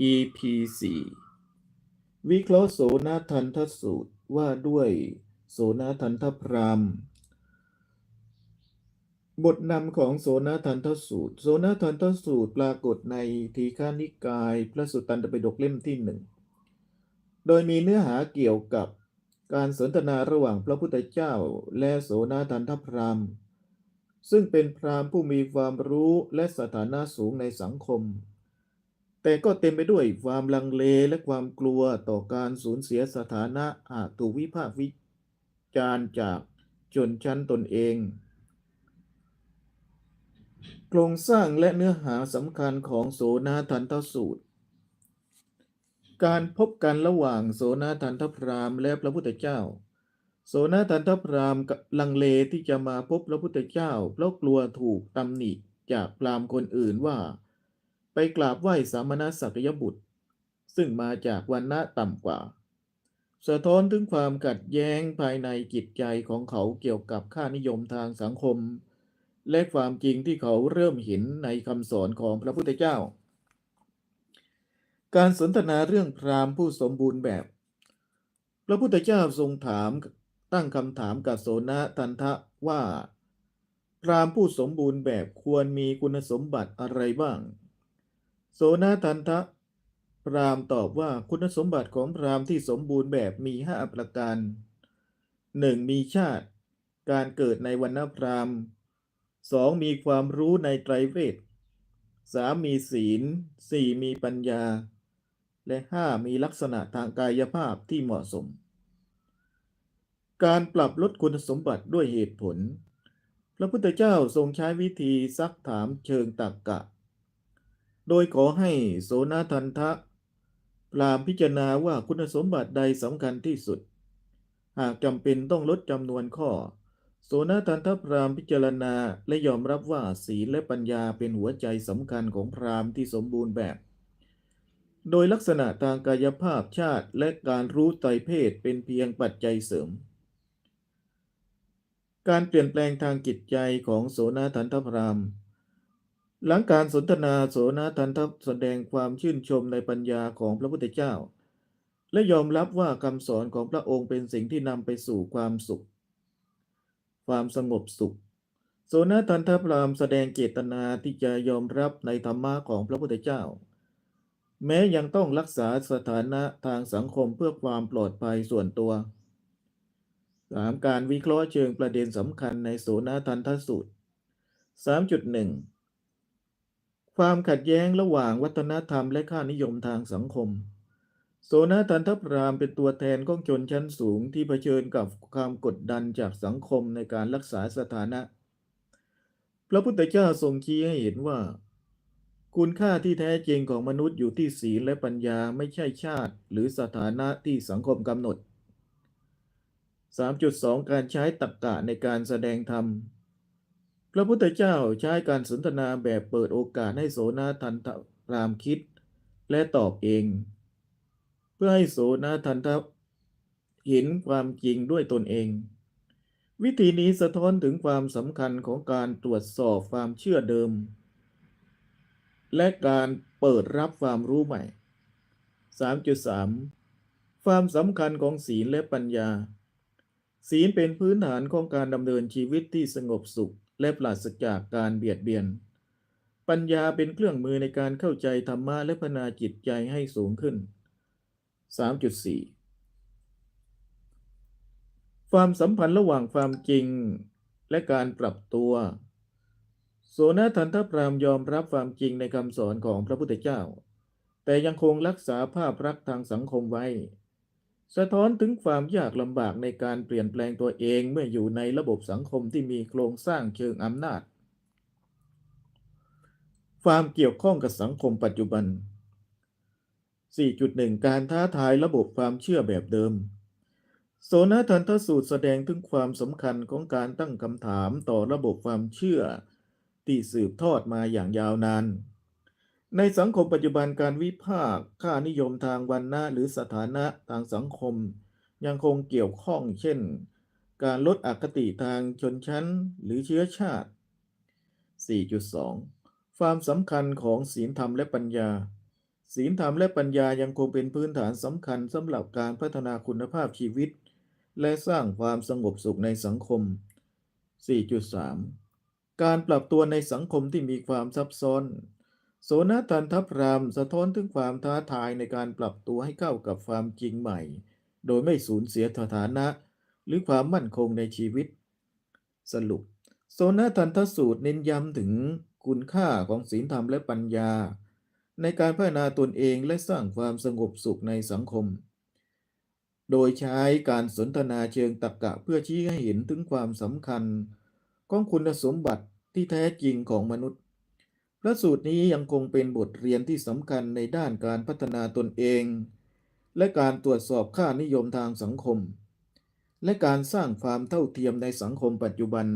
EP 4วิเคราะห์โสนทันทสูตรว่าด้วยโสนทันทพรามบทนำของโสนทันทสูตร โสนทันทสูตรปรากฏในทีฆานิกาย พระสุตตันตปิฎกเล่มที่หนึ่งโดยมีเนื้อหาเกี่ยวกับการสนทนาระหว่างพระพุทธเจ้าและโสนทันทพรามซึ่งเป็นพราหมณ์ผู้มีความรู้และสถานะสูงในสังคม แต่ก็เต็มไปด้วยความลังเลและความกลัวต่อการสูญเสียสถานะอาจถูกวิพากษ์วิจารณ์จากชนชั้นตนเอง โครงสร้างและเนื้อหาสำคัญของโสนาทันทสูตร การพบกันระหว่างโสนาทันทพรามและพระพุทธเจ้า โสนาทันทพรามลังเลที่จะมาพบพระพุทธเจ้า เพราะกลัวถูกตำหนิจากพรามคนอื่นว่า ไปกราบไหว้สามณศักยบุตร ซึ่งมาจากวันณะต่ำกว่า สะท้อนถึงความขัดแย้งภายในจิตใจของเขาเกี่ยวกับค่านิยมทางสังคม และความจริงที่เขาเริ่มเห็นในคำสอนของพระพุทธเจ้า การสนทนาเรื่องพราหมณ์ผู้สมบูรณ์แบบ พระพุทธเจ้าทรงถามตั้งคำถามกับโสนทันทะว่าพราหมณ์ผู้สมบูรณ์แบบควรมีคุณสมบัติอะไรบ้าง โสนทันทะพรามตอบว่าคุณสมบัติของพรามที่สมบูรณ์แบบมีห้าประการ 1. มีชาติ การเกิดในวันณพรามณ์ 2. มีความรู้ในไตรเวท 3. มีศีล 4. มีปัญญา และ 5. มีลักษณะทางกายภาพที่เหมาะสม การปรับลดคุณสมบัติด้วยเหตุผล พระพุทธเจ้าทรงใช้วิธีซักถามเชิงตรรกกะ โดยขอให้โสนทันทะพรามพิจารณาว่าคุณสมบัติใดสำคัญที่สุด หากจำเป็นต้องลดจำนวนข้อ โสนทันทพรามพิจารณาและยอมรับว่าศีลและปัญญาเป็นหัวใจสำคัญของพรามที่สมบูรณ์แบบ โดยลักษณะทางกายภาพชาติและการรู้ไตรเพศเป็นเพียงปัจจัยเสริม การเปลี่ยนแปลงทางจิตใจของโสนทันทพราม หลังการสนทนาโสนทันทแสดงความชื่นชมในปัญญาของพระพุทธเจ้า และยอมรับว่าคำสอนของพระองค์เป็นสิ่งที่นำไปสู่ความสุข ความสงบสุข โสนทันทพรามแสดงเจตนาที่จะยอมรับในธรรมะของพระพุทธเจ้า แม้ยังต้องรักษาสถานะทางสังคมเพื่อความปลอดภัยส่วนตัว 3. การวิเคราะห์เชิงประเด็นสำคัญในโสนทันทสูตร3.1 ความขัดแย้งระหว่างวัฒนธรรมและค่านิยมทางสังคม โสนทันทพรามเป็นตัวแทนของชนชั้นสูงที่เผชิญกับความกดดันจากสังคมในการรักษาสถานะ พระพุทธเจ้าทรงชี้ให้เห็นว่า คุณค่าที่แท้จริงของมนุษย์อยู่ที่ศีลและปัญญาไม่ใช่ชาติ หรือสถานะที่สังคมกำหนด 3.2 การใช้ตรรกกะในการแสดงธรรม พระพุทธเจ้าใช้การสนทนาแบบเปิดโอกาสให้โสนาทันทรามคิดและตอบเอง เพื่อให้โสนาทันทเห็นความจริงด้วยตนเอง วิธีนี้สะท้อนถึงความสำคัญของการตรวจสอบความเชื่อเดิม และการเปิดรับความรู้ใหม่ 3.3 ความสำคัญของศีลและปัญญา ศีลเป็นพื้นฐานของการดำเนินชีวิตที่สงบสุข และปราศจากการเบียดเบียน ปัญญาเป็นเครื่องมือในการเข้าใจธรรมะและพัฒนาจิตใจให้สูงขึ้น 3.4 ความสัมพันธ์ระหว่างความจริงและการปรับตัว โสนทันทพรามยอมรับความจริงในคำสอนของพระพุทธเจ้า แต่ยังคงรักษาภาพลักษณ์ทางสังคมไว้ สะท้อนถึงความยากลำบากในการเปลี่ยนแปลงตัวเองเมื่ออยู่ในระบบสังคมที่มีโครงสร้างเชิงอำนาจ ความเกี่ยวข้องกับสังคมปัจจุบัน 4.1 การท้าทายระบบความเชื่อแบบเดิม โสนทันทสูตรแสดงถึงความสำคัญของการตั้งคำถามต่อระบบความเชื่อ ที่สืบทอดมาอย่างยาวนาน ในสังคมปัจจุบันการวิพากษ์ค่านิยมทางวันนะหรือสถานะทางสังคม ยังคงเกี่ยวข้องเช่น การลดอคติทางชนชั้นหรือเชื้อชาติ 4.2 ความสำคัญของศีลธรรมและปัญญา ศีลธรรมและปัญญายังคงเป็นพื้นฐานสำคัญสำหรับการพัฒนาคุณภาพชีวิต และสร้างความสงบสุขในสังคม 4.3 การปรับตัวในสังคมที่มีความซับซ้อน โสนตันทพรามสะท้อนถึงความท้าทายในการปรับตัวให้เข้ากับความจริงใหม่ โดยไม่สูญเสียสถานะ หรือความมั่นคงในชีวิต สรุป โสนทันทสูตรเน้นย้ำถึงคุณค่าของศีลธรรมและปัญญา ในการพัฒนาตนเองและสร้างความสงบสุขในสังคม โดยใช้การสนทนาเชิงตรรกะเพื่อชี้ให้เห็นถึงความสำคัญ ของคุณสมบัติที่แท้จริงของมนุษย์ และสูตรนี้ยังคงเป็นบทเรียนที่สำคัญในด้านการพัฒนาตนเอง และการตรวจสอบค่านิยมทางสังคม และการสร้างความเท่าเทียมในสังคมปัจจุบัน